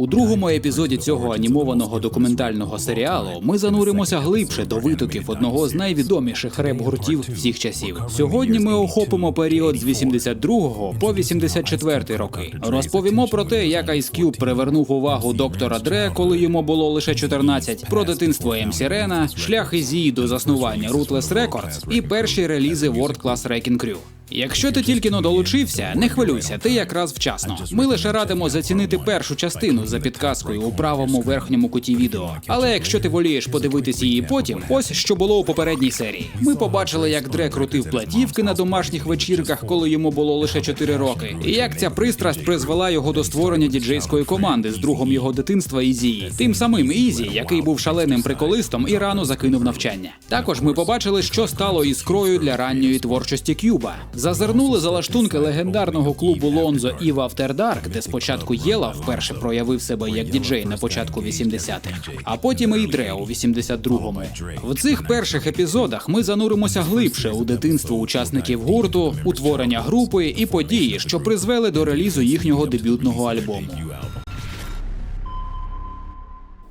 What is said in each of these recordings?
У другому епізоді цього анімованого документального серіалу ми зануримося глибше до витоків одного з найвідоміших реп-гуртів всіх часів. Сьогодні ми охопимо період з 82 по 84 роки. Розповімо про те, як Ice Cube привернув увагу доктора Дре, коли йому було лише 14, про дитинство МС Рена, шлях Ізії до заснування Ruthless Records і перші релізи World Class Wrecking Crew. Якщо ти тільки но долучився, не хвилюйся, ти якраз вчасно. Ми лише радимо зацінити першу частину за підказкою у правому верхньому куті відео. Але якщо ти волієш подивитись її потім, ось що було у попередній серії. Ми побачили, як Дре крутив платівки на домашніх вечірках, коли йому було лише 4 роки, і як ця пристрасть призвела його до створення діджейської команди з другом його дитинства Ізії, тим самим Ізі, який був шаленим приколистом і рано закинув навчання. Також ми побачили, що стало іскрою для ранньої творчості Кюба. Зазирнули за лаштунки легендарного клубу Лонзо і в де спочатку Єла вперше проявив себе як діджей на початку 80-х, а потім і Дре у 82-му. В цих перших епізодах ми зануримося глибше у дитинство учасників гурту, утворення групи і події, що призвели до релізу їхнього дебютного альбому.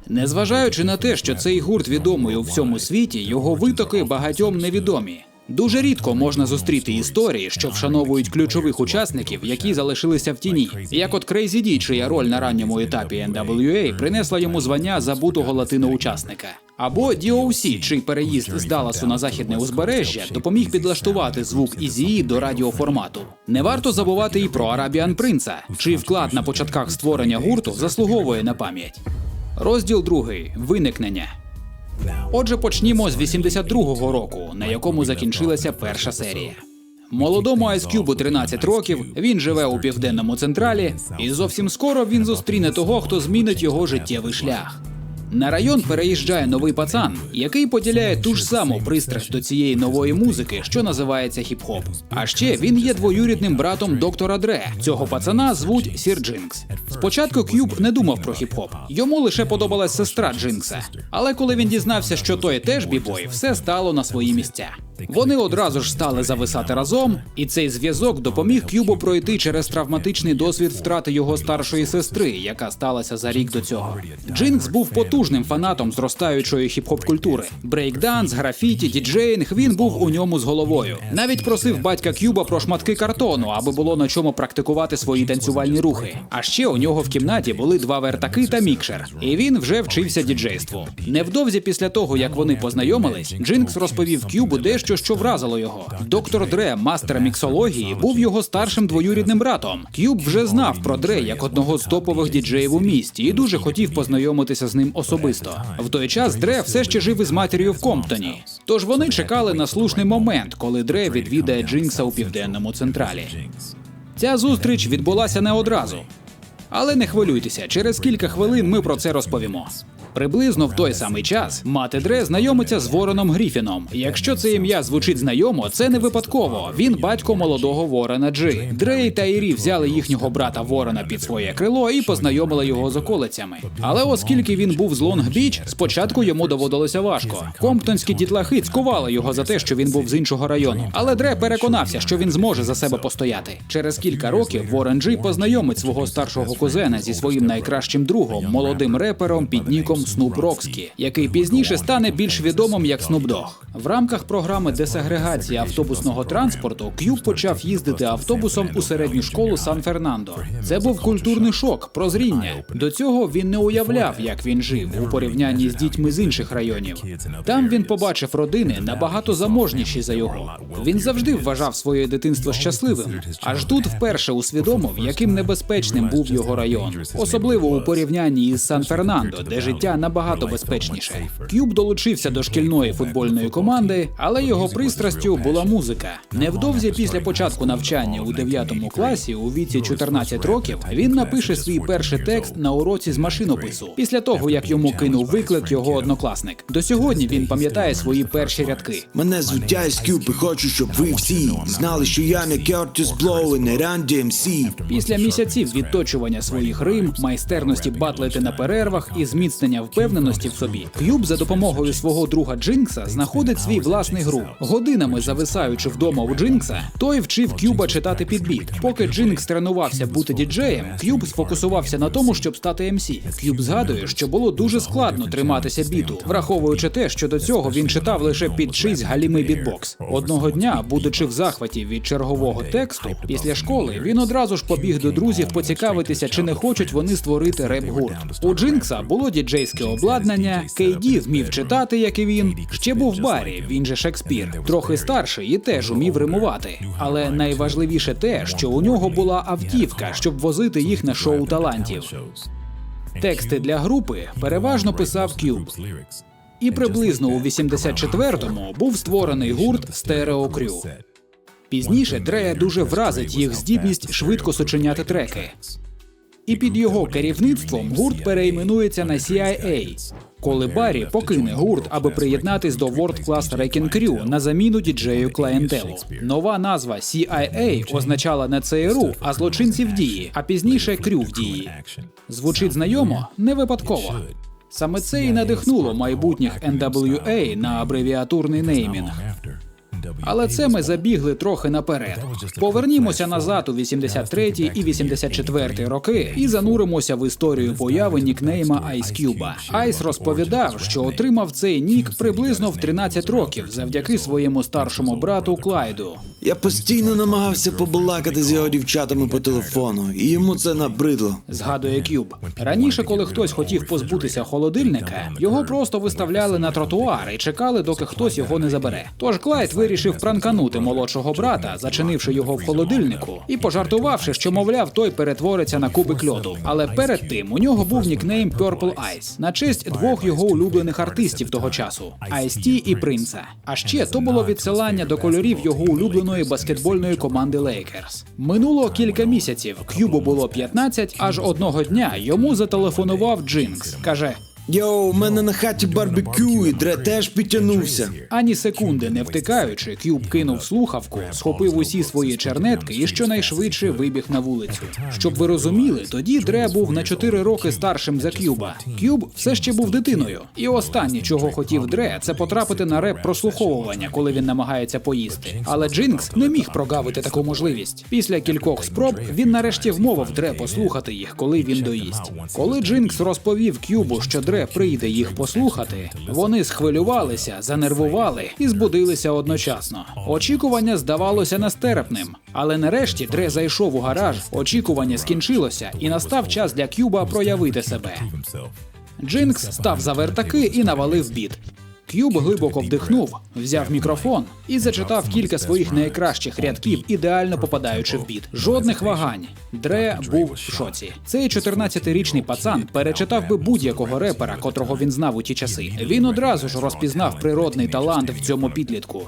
Незважаючи на те, що цей гурт відомий у всьому світі, його витоки багатьом невідомі. Дуже рідко можна зустріти історії, що вшановують ключових учасників, які залишилися в тіні. Як от Crazy D, чия роль на ранньому етапі NWA принесла йому звання забутого латиноучасника. Або DOC, чий переїзд з Далласу на західне узбережжя допоміг підлаштувати звук Ізії до радіоформату. Не варто забувати і про Арабіан Принца, чий вклад на початках створення гурту заслуговує на пам'ять. Розділ другий виникнення. Отже, почнімо з 82-го року, на якому закінчилася перша серія. Молодому Ice Cube 13 років, він живе у південному централі, і зовсім скоро він зустріне того, хто змінить його життєвий шлях. На район переїжджає новий пацан, який поділяє ту ж саму пристрасть до цієї нової музики, що називається хіп-хоп. А ще він є двоюрідним братом доктора Дре. Цього пацана звуть Сір Джинкс. Спочатку К'юб не думав про хіп-хоп. Йому лише подобалась сестра Джинкса. Але коли він дізнався, що той теж бібой, все стало на свої місця. Вони одразу ж стали зависати разом, і цей зв'язок допоміг К'юбу пройти через травматичний досвід втрати його старшої сестри, яка сталася за рік до цього. Джинкс був потужним фанатом зростаючої хіп-хоп культури. Брейкданс, графіті, діджеїнг він був у ньому з головою. Навіть просив батька К'юба про шматки картону, аби було на чому практикувати свої танцювальні рухи. А ще у нього в кімнаті були два вертаки та мікшер, і він вже вчився діджейству. Невдовзі після того, як вони познайомились, Джинкс розповів К'юбу дещо, що вразило його. Доктор Дре, мастер міксології, був його старшим двоюрідним братом. К'юб вже знав про Дре як одного з топових діджеїв у місті і дуже хотів познайомитися з ним особисто. В той час Дре все ще жив із матір'ю в Комптоні. Тож вони чекали на слушний момент, коли Дре відвідає Джинкса у південному централі. Ця зустріч відбулася не одразу. Але не хвилюйтеся, через кілька хвилин ми про це розповімо. Приблизно в той самий час мати Дре знайомиться з Вороном Гріфіном. Якщо це ім'я звучить знайомо, це не випадково. Він батько молодого Ворона Джи. Дрей та Ірі взяли їхнього брата Ворона під своє крило і познайомили його з околицями. Але оскільки він був з Лонг-Біч, спочатку йому доводилося важко. Комптонські дітлахи цькували його за те, що він був з іншого району. Але Дре переконався, що він зможе за себе постояти. Через кілька років Ворон Джи познайомить свого старшого кузена зі своїм найкращим другом, молодим репером під ніком Снуп Рокскі, який пізніше стане більш відомим як Снуп Дог. В рамках програми десегрегації автобусного транспорту К'юб почав їздити автобусом у середню школу Сан-Фернандо. Це був культурний шок, прозріння. До цього він не уявляв, як він жив у порівнянні з дітьми з інших районів. Там він побачив родини набагато заможніші за його. Він завжди вважав своє дитинство щасливим. Аж тут вперше усвідомив, яким небезпечним був його район, особливо у порівнянні із Сан-Фернандо, де життя набагато безпечніше. К'юб долучився до шкільної футбольної команди, але його пристрастю була музика. Невдовзі після початку навчання у 9 класі, у віці 14 років, він напише свій перший текст на уроці з машинопису після того, як йому кинув виклик його однокласник. До сьогодні він пам'ятає свої перші рядки. Мене звуть Ice Cube і хочу, щоб ви всі знали, що я не Curtis Blow і не Run DMC. Після місяців відточування своїх рим, майстерності батлити на перервах і зміцнення отримання впевненості в собі, К'юб за допомогою свого друга Джинкса знаходить свій власний гру. Годинами зависаючи вдома у Джинкса, той вчив К'юба читати під біт. Поки Джинкс тренувався бути діджеєм, К'юб сфокусувався на тому, щоб стати МС. К'юб згадує, що було дуже складно триматися біту, враховуючи те, що до цього він читав лише під чийсь галімий бітбокс. Одного дня, будучи в захваті від чергового тексту, після школи він одразу ж побіг до друзів поцікавитися, чи не хочуть вони створити реп-гурт. У Джинкса було діджейське обладнання, Кейді вмів читати, як і він. Ще був Баррі, він же Шекспір, трохи старший і теж умів римувати. Але найважливіше те, що у нього була автівка, щоб возити їх на шоу талантів. Тексти для групи переважно писав К'юб. І приблизно у 84-му був створений гурт Стерео Крю. Пізніше Дрея дуже вразить їх здібність швидко сочиняти треки. І під його керівництвом гурт перейменується на CIA, коли Баррі покине гурт, аби приєднатись до World Class Wrecking Crew на заміну діджею Клаєнтелу. Нова назва CIA означала не ЦРУ, а злочинці в дії, а пізніше Крю в дії. Звучить знайомо не випадково. Саме це і надихнуло майбутніх NWA на абревіатурний неймінг. Але це ми забігли трохи наперед. Повернімося назад у 83 і 84 роки і зануримося в історію появи нікнейма Ice Cube. Айс розповідав, що отримав цей нік приблизно в 13 років завдяки своєму старшому брату Клайду. Я постійно намагався побалакати з його дівчатами по телефону, і йому це набридло. Згадує Кюб. Раніше, коли хтось хотів позбутися холодильника, його просто виставляли на тротуар і чекали, доки хтось його не забере. Тож Клайд вирішив пранканути молодшого брата, зачинивши його в холодильнику, і пожартувавши, що мовляв, той перетвориться на кубик льоду. Але перед тим у нього був нікнейм Purple Ice на честь двох його улюблених артистів того часу Ice-T і Принца. А ще то було відсилання до кольорів його улюбленої баскетбольної команди Лейкерс. Минуло кілька місяців. К'юбу було 15, аж одного дня йому зателефонував Джинкс. каже. Йоу, у мене на хаті барбекю, і Дре теж підтягнувся. Ані секунди не втикаючи, К'юб кинув слухавку, схопив усі свої чернетки і щонайшвидше вибіг на вулицю. Щоб ви розуміли, тоді Дре був на 4 роки старшим за К'юба. К'юб все ще був дитиною. І останнє, чого хотів Дре, це потрапити на реп прослуховування, коли він намагається поїсти. Але Джинкс не міг прогавити таку можливість. Після кількох спроб він нарешті вмовив Дре послухати їх, коли він доїсть. Коли Джинкс розповів К'юбу, що Дре прийде їх послухати, вони схвилювалися, занервували і збудилися одночасно. Очікування здавалося нестерпним, але нарешті Дре зайшов у гараж, очікування скінчилося, і настав час для К'юба проявити себе. Джинкс став за вертаки і навалив біт. К'юб глибоко вдихнув, взяв мікрофон і зачитав кілька своїх найкращих рядків, ідеально попадаючи в біт. Жодних вагань. Дре був в шоці. Цей 14-річний пацан перечитав би будь-якого репера, котрого він знав у ті часи. Він одразу ж розпізнав природний талант в цьому підлітку.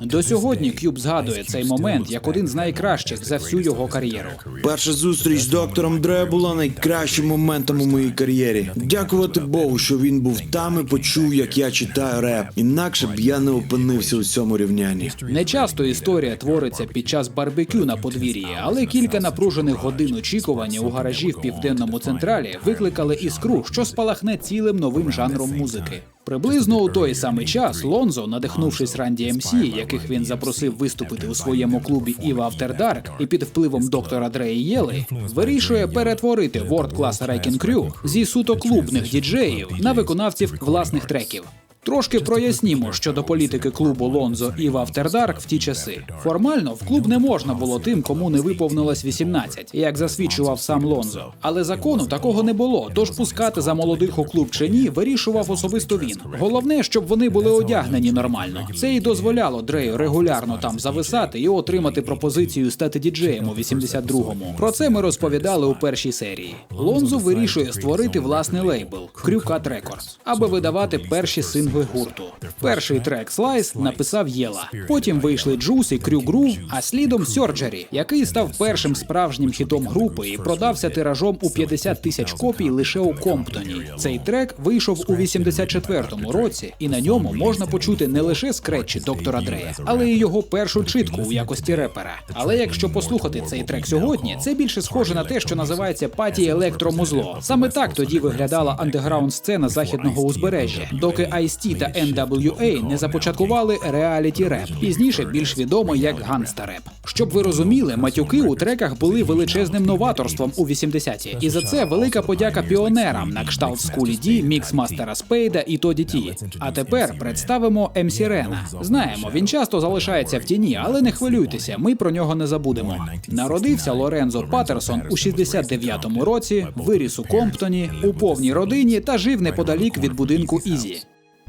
До сьогодні К'юб згадує цей момент як один з найкращих за всю його кар'єру. Перша зустріч з доктором Дре була найкращим моментом у моїй кар'єрі. Дякувати Богу, що він був там і почув, як я читаю реп. Інакше б я не опинився у цьому рівнянні. Не часто історія твориться під час барбекю на подвір'ї, але кілька напружених годин очікування у гаражі в південному централі викликали іскру, що спалахне цілим новим жанром музики. Приблизно у той самий час Лонзо, надихнувшись Ранді МС, яких він запросив виступити у своєму клубі Іва After Dark і під впливом доктора Дре Єли, вирішує перетворити World Class Wrecking Crew зі суто клубних діджеїв на виконавців власних треків. Трошки прояснімо щодо політики клубу Лонзо і в After в ті часи. Формально в клуб не можна було тим, кому не виповнилось 18, як засвідчував сам Лонзо. Але закону такого не було. Тож пускати за молодих у клуб чи ні вирішував особисто він. Головне, щоб вони були одягнені нормально. Це і дозволяло Дрею регулярно там зависати і отримати пропозицію стати діджеєм у 82-му. Про це ми розповідали у першій серії. Лонзо вирішує створити власний лейбл Крюкат Records, аби видавати перші сингли сингли гурту. Перший трек Slice написав Єла. Потім вийшли Juice і Crew Groove, а слідом Surgery, який став першим справжнім хітом групи і продався тиражом у 50 тисяч копій лише у Комптоні. Цей трек вийшов у 84-му році, і на ньому можна почути не лише скретчі доктора Дрея, але й його першу читку у якості репера. Але якщо послухати цей трек сьогодні, це більше схоже на те, що називається паті електромузло. Саме так тоді виглядала андеграунд сцена західного узбережжя, доки Ice-T та NWA не започаткували реаліті реп, пізніше більш відомо як ганста реп. Щоб ви розуміли, матюки у треках були величезним новаторством у 80-ті. І за це велика подяка піонерам на кшталт Скулі Ді, Міксмастера Спейда і Тоді Ті. А тепер представимо МС Рена. Знаємо, він часто залишається в тіні, але не хвилюйтеся, ми про нього не забудемо. Народився Лорензо Патерсон у 69-му році, виріс у Комптоні, у повній родині та жив неподалік від будинку Ізі.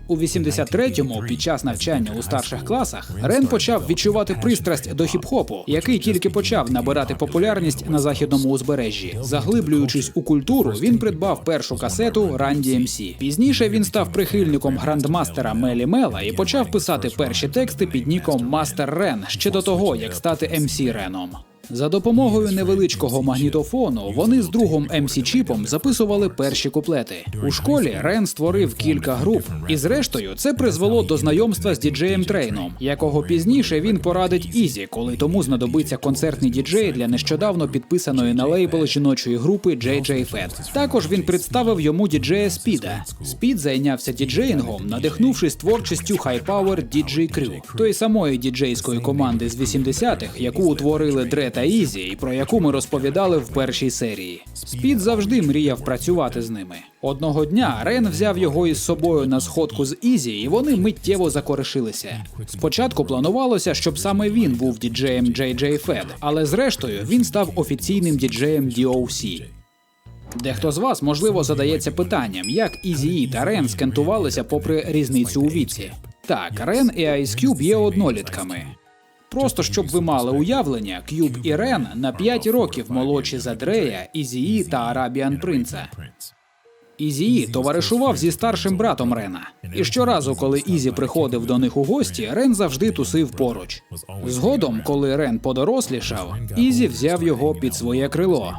У 83-му, під час навчання у старших класах, Рен почав відчувати пристрасть до хіп-хопу, який тільки почав набирати популярність на західному узбережжі. Заглиблюючись у культуру, він придбав першу касету Ранді МС. Пізніше він став прихильником грандмастера Мелі Мела і почав писати перші тексти під ніком Мастер Рен ще до того, як стати МС Реном. За допомогою невеличкого магнітофону вони з другом МС Чіпом записували перші куплети. У школі Рен створив кілька груп, і зрештою це призвело до знайомства з діджеєм Трейном, якого пізніше він порадить Ізі, коли тому знадобиться концертний діджей для нещодавно підписаної на лейбл жіночої групи JJ Fed. Також він представив йому діджея Спіда. Спід зайнявся діджеїнгом, надихнувшись творчістю High Power DJ Crew, тої самої діджейської команди з 80-х, яку утворили Дре та Ізі, про яку ми розповідали в першій серії. Спід завжди мріяв працювати з ними. Одного дня Рен взяв його із собою на сходку з Ізі, і вони миттєво закорешилися. Спочатку планувалося, щоб саме він був діджеєм JJ Fed, але зрештою він став офіційним діджеєм DOC. Дехто з вас, можливо, задається питанням, як Ізі та Рен скентувалися попри різницю у віці. Так, Рен і Ice Cube є однолітками. Просто щоб ви мали уявлення, К'юб і Рен на 5 років молодші за Дрея, Ізії та Арабіан Принца. Ізії товаришував зі старшим братом Рена. І щоразу, коли Ізі приходив до них у гості, Рен завжди тусив поруч. Згодом, коли Рен подорослішав, Ізі взяв його під своє крило.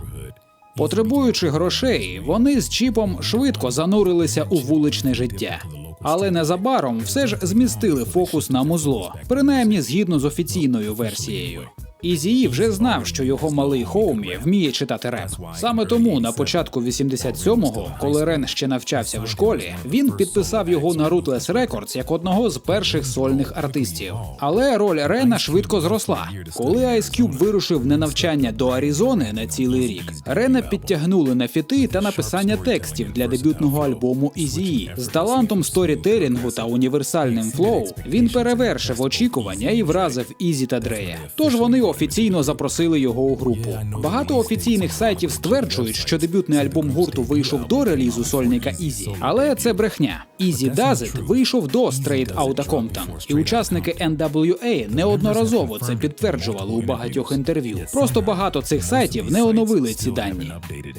Потребуючи грошей, вони з Чіпом швидко занурилися у вуличне життя. Але незабаром все ж змістили фокус на музло, принаймні згідно з офіційною версією. Ізії вже знав, що його малий Хоумі вміє читати реп. Саме тому на початку 87-го, коли Рен ще навчався в школі, він підписав його на Ruthless Records як одного з перших сольних артистів. Але роль Рена швидко зросла. Коли Ice Cube вирушив на навчання до Аризони на цілий рік, Рена підтягнули на фіти та написання текстів для дебютного альбому Ізії. З талантом сторітелінгу та універсальним флоу він перевершив очікування і вразив Ізі та Дрея. Тож вони офіційно запросили його у групу. Багато офіційних сайтів стверджують, що дебютний альбом гурту вийшов до релізу сольника Ізі, але це брехня. Ізі Дазит вийшов до Straight Outta Compton, і учасники NWA неодноразово це підтверджували у багатьох інтерв'ю. Просто багато цих сайтів не оновили ці дані.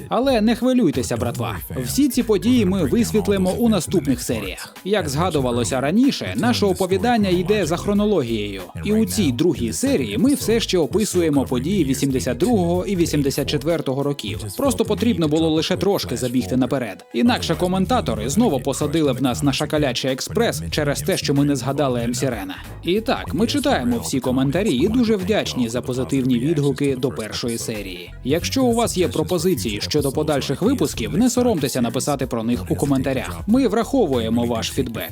Але не хвилюйтеся, братва. Всі ці події ми висвітлимо у наступних серіях. Як згадувалося раніше, наше оповідання йде за хронологією, і у цій другій серії ми все ще описуємо події 82-го і 84-го років. Просто потрібно було лише трошки забігти наперед. Інакше коментатори знову посадили б нас на шакалячий експрес через те, що ми не згадали МС Рена. І так, ми читаємо всі коментарі і дуже вдячні за позитивні відгуки до першої серії. Якщо у вас є пропозиції щодо подальших випусків, не соромтеся написати про них у коментарях. Ми враховуємо ваш фідбек.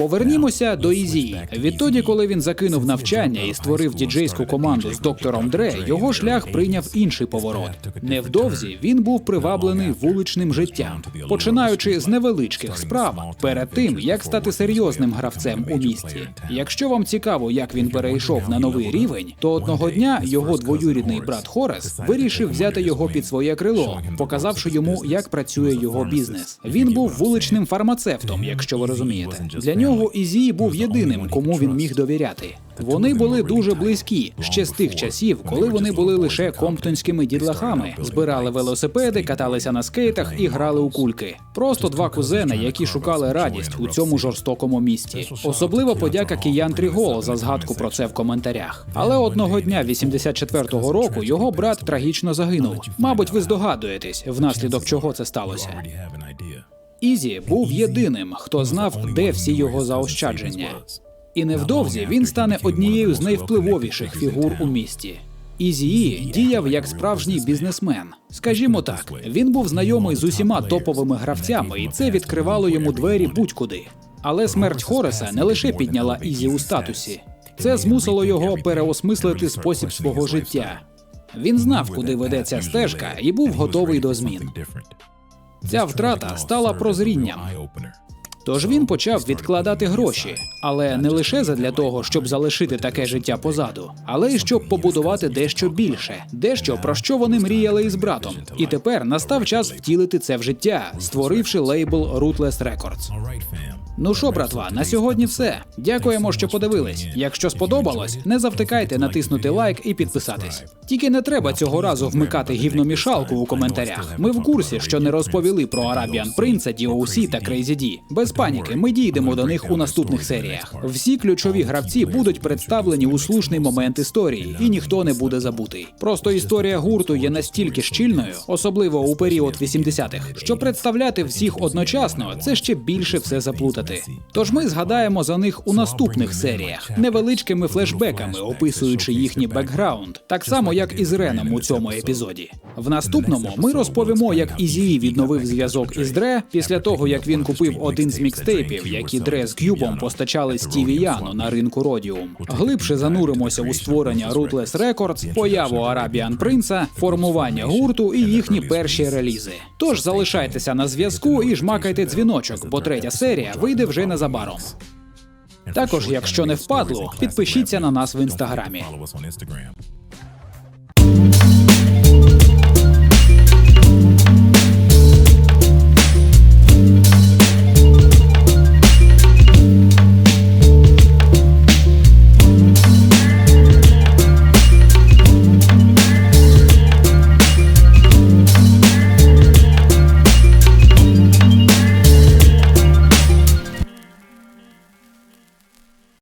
Повернімося до Ізі. Відтоді, коли він закинув навчання і створив діджейську команду з доктором Дре, його шлях прийняв інший поворот. Невдовзі він був приваблений вуличним життям, починаючи з невеличких справ перед тим, як стати серйозним гравцем у місті. Якщо вам цікаво, як він перейшов на новий рівень, то одного дня його двоюрідний брат Хорес вирішив взяти його під своє крило, показавши йому, як працює його бізнес. Він був вуличним фармацевтом, якщо ви розумієте. Для нього нього Ізі був єдиним, кому він міг довіряти. Вони були дуже близькі ще з тих часів, коли вони були лише комптонськими дідлахами, збирали велосипеди, каталися на скейтах і грали у кульки. Просто два кузени, які шукали радість у цьому жорстокому місті. Особлива подяка киян Трігол за згадку про це в коментарях. Але одного дня 84-го року його брат трагічно загинув. Мабуть, ви здогадуєтесь, внаслідок чого це сталося. Ізі був єдиним, хто знав, де всі його заощадження. І невдовзі він стане однією з найвпливовіших фігур у місті. Ізії діяв як справжній бізнесмен. Скажімо так, він був знайомий з усіма топовими гравцями, і це відкривало йому двері будь-куди. Але смерть Хореса не лише підняла Ізі у статусі, це змусило його переосмислити спосіб свого життя. Він знав, куди веде ця стежка, і був готовий до змін. Ця втрата стала прозрінням. Тож він почав відкладати гроші, але не лише задля того, щоб залишити таке життя позаду, але й щоб побудувати дещо більше, дещо про що вони мріяли із братом. І тепер настав час втілити це в життя, створивши лейбл Rootless Records. Ну що, братва, на сьогодні все. Дякуємо, що подивились. Якщо сподобалось, не завтикайте натиснути лайк і підписатись. Тільки не треба цього разу вмикати гівномішалку у коментарях. Ми в курсі, що не розповіли про Arabian Prince, DOC та Crazy D. Без паніки, ми дійдемо до них у наступних серіях. Всі ключові гравці будуть представлені у слушний момент історії, і ніхто не буде забутий. Просто історія гурту є настільки щільною, особливо у період 80-х, що представляти всіх одночасно це ще більше все заплутати. Тож ми згадаємо за них у наступних серіях, невеличкими флешбеками, описуючи їхній бекграунд, так само як і з Реном у цьому епізоді. В наступному ми розповімо, як Ізії відновив зв'язок із Дре після того, як він купив один з мікстейпів, які Дре з К'юбом постачали Стіві Яно на ринку Родіум. Глибше зануримося у створення Ruthless Records, появу Arabian Prince, формування гурту і їхні перші релізи. Тож залишайтеся на зв'язку і жмакайте дзвіночок, бо третя серія вийде вже незабаром. Також, якщо не впадло, підпишіться на нас в інстаграмі.